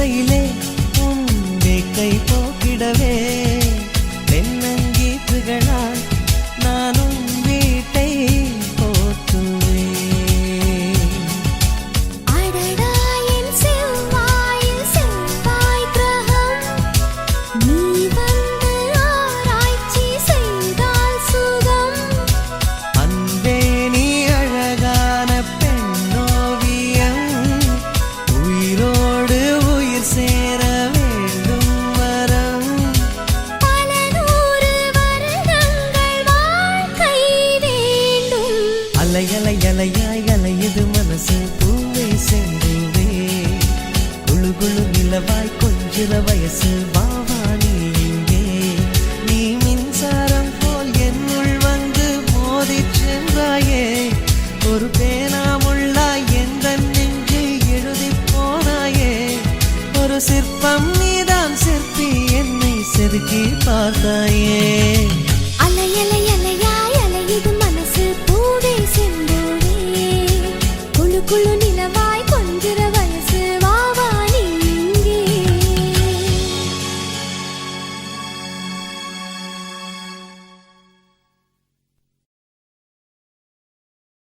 இசையிலே உன்னை கை போக்கிடவே. தென்னங்கீற்றுகளால் நான் அலை அலை அலையாய் அலையுது மனசு. பூவே சென்றுவே குழு குழு நிலவாய் கொஞ்சிற வயசு. வாவா நீ இங்கே. நீ மின்சாரம் போல் என்னுள் வந்து மோதிச் சென்றாயே. ஒரு பேனாமுள்ளாய் எந்த நெஞ்சில் எழுதி போனாயே. ஒரு சிற்பம் நீதான் சிற்பி என்னை செதுக்கி பார்த்தாயே.